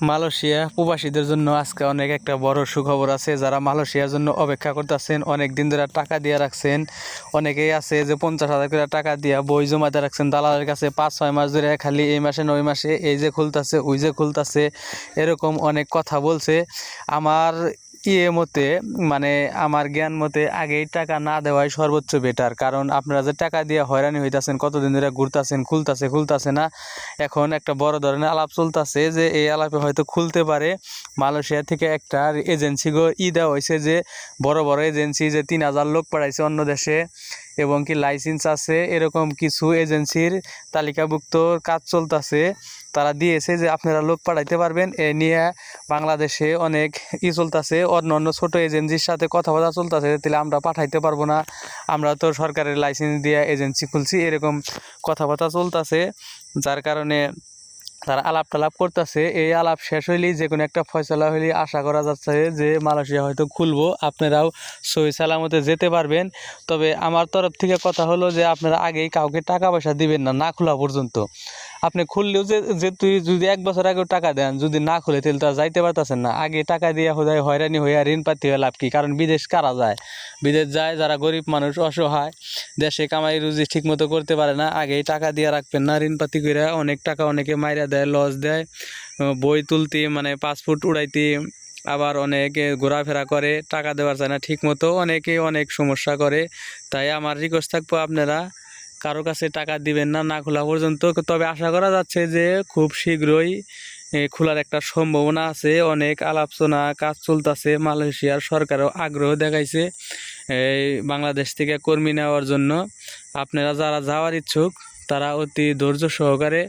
Malaysia প্রবাসীদের জন্য আজকে অনেক একটা বড় সুখবর আছে। যারা মালয়েশিয়ার জন্য অপেক্ষা করতেছেন, অনেক দিন ধরে টাকা দিয়ে রাখছেন। অনেকেই আছে যে পঞ্চাশ হাজার করে টাকা দিয়ে বই জমাতে রাখছেন। দালালের কাছে পাঁচ, ছয় মাস ধরে খালি এই মাসে নয় মাসে এই যে খুলতাছে, ওই যে খুলতাছে, এরকম অনেক কথা বলছে। আমার ইয়ে মতে মানে আমার জ্ঞান মতে আগেই টাকা না দেওয়াই সর্বোচ্চ বেটার কারণ আপনারা যে টাকা দিয়ে হয়রানি হইতাছেন, কতদিন ধরে ঘুরতাছেন, খুলতাছে খুলতাছে না, এখন একটা বড় ধরনের আলাপ চলতেছে যে এই আলাপে হয়তো খুলতে পারে। মালয়েশিয়া থেকে একটা এজেন্সিগো ই দেওয়া হয়েছে যে বড় বড় এজেন্সি যে তিন হাজার লোক পাঠাইছে অন্য দেশে। এবং কি লাইসেন্স আছে, এরকম কিছু এজেন্সির তালিকাভুক্ত কাজ চলতেছে, তারা দিয়েছে যে আপনারা লোক পাঠাইতে পারবেন। এ নিয়ে বাংলাদেশে অনেক ই চলতেছে, অন্য অন্য ছোটো এজেন্সির সাথে কথাবার্তা চলতেছে, তাহলে আমরা পাঠাইতে পারব না। আমরা তো সরকারের লাইসেন্স দিয়ে এজেন্সি খুলছি, এরকম কথাবার্তা চলতেছে, যার কারণে তারা আলাপ টালাপ করতেছে। এই আলাপ শেষ হইলেই যে কোনো একটা ফয়সলা হইলে আশা করা যাচ্ছে যে মালয়েশিয়া হয়তো খুলবো। আপনারাও সহি সালামতে যেতে পারবেন। তবে আমার তরফ থেকে কথা হলো যে আপনারা আগেই কাউকে টাকা পয়সা দিবেন না না খোলা পর্যন্ত। আপনি খুললেও যে যে তুই যদি এক বছর আগেও টাকা দেন, যদি না খুলে, তাহলে তো আর যাইতে পারতেছেন না। আগে টাকা দিয়ে হোদায় হয়রানি হয়ে ঋণ পাতি হয়ে লাভ কি? কারণ বিদেশ কারা যায়? বিদেশ যায় যারা গরিব মানুষ, অসহায়। দেশে কামাই রুজি ঠিক মতো করতে পারে না। আগে টাকা দিয়ে রাখবেন না, ঋণ পাতি করে অনেক টাকা অনেকে মাইরা দেয়, লস দেয়। বই তুলতে মানে পাসপোর্ট উড়াইতে, আবার অনেকে ঘোরাফেরা করে, টাকা দেওয়ার চায় না ঠিক মতো অনেকে অনেক সমস্যা করে। তাই আমার রিকোয়েস্ট থাকব আপনারা কারও কাছে টাকা দিবেন না না খোলা পর্যন্ত। তবে আশা করা যাচ্ছে যে খুব শীঘ্রই খোলার একটা সম্ভাবনা আছে। অনেক আলোচনা কাজ চলতেছে। মালয়েশিয়ার সরকারও আগ্রহ দেখাইছে এই বাংলাদেশ থেকে কর্মী নেওয়ার জন্য। আপনারা যারা যাওয়ার ইচ্ছুক, তারা অতি ধৈর্য সহকারে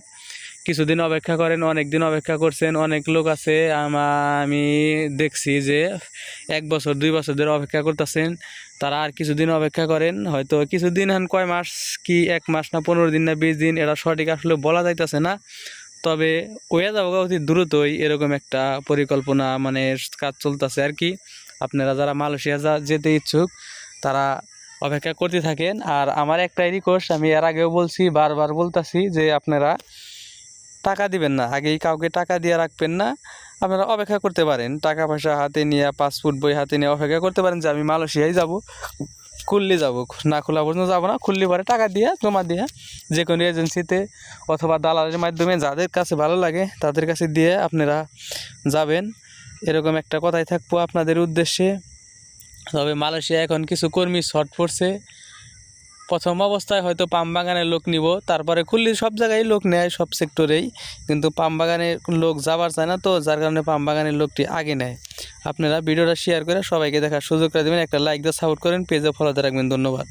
কিছুদিন অপেক্ষা করেন অনেক দিন অপেক্ষা করছেন, অনেক লোক আছে, আমা- দেখছি যে এক বছর, দুই বছর ধরে অপেক্ষা করতেছেন, তারা আর কিছুদিন অপেক্ষা করেন, হয়তো কিছুদিন হান কয় মাস কি এক মাস না পনেরো দিন না বিশ দিন, এটা সঠিক আসলে বলা যাইতেছে না, তবে ওয়া যাব অতি দ্রুতই এরকম একটা পরিকল্পনা মানে কাজ চলতেছে আর কি। আপনারা যারা মালয়েশিয়া যা, যেতে ইচ্ছুক, তারা অপেক্ষা করতে থাকেন, আর আমার একটাই রিকোয়েস্ট আমি এর আগেও বলছি, বারবার বলতাছি যে আপনারা টাকা দিবেন না। আগেই কাউকে টাকা দিয়ে রাখবেন না। আপনারা অপেক্ষা করতে পারেন। টাকা পয়সা হাতে নিয়ে, পাসপোর্ট বই হাতে নিয়ে অপেক্ষা করতে পারেন যে আমি মালয়েশিয়ায় যাব, খুললে যাব। না খোলা পর্যন্ত যাব না, খুললে পরে টাকা দিয়ে, জমা দিয়ে যে কোনো এজেন্সিতে অথবা দালালের মাধ্যমে যাদের কাছে ভালো লাগে তাদের কাছে দিয়ে আপনারা যাবেন। এরকম একটা কথাই থাকব আপনাদের উদ্দেশ্যে। তবে মালয়েশিয়া এখন কিছু কর্মী শর্ট পড়ছে। প্রথম অবস্থায় হয়তো পাম বাগানের লোক নিব, তারপরে খুললি সব জায়গায় লোক নেয়, সব সেক্টরেই কিন্তু পাম বাগানের লোক যাবার চায় না তো, যার কারণে পাম বাগানের লোকটি আগে নেয়। আপনারা ভিডিওটা শেয়ার করে সবাইকে দেখার সুযোগ করে দেবেন, একটা লাইক দিয়ে সাপোর্ট করেন পেজে ফলোতে রাখবেন। ধন্যবাদ।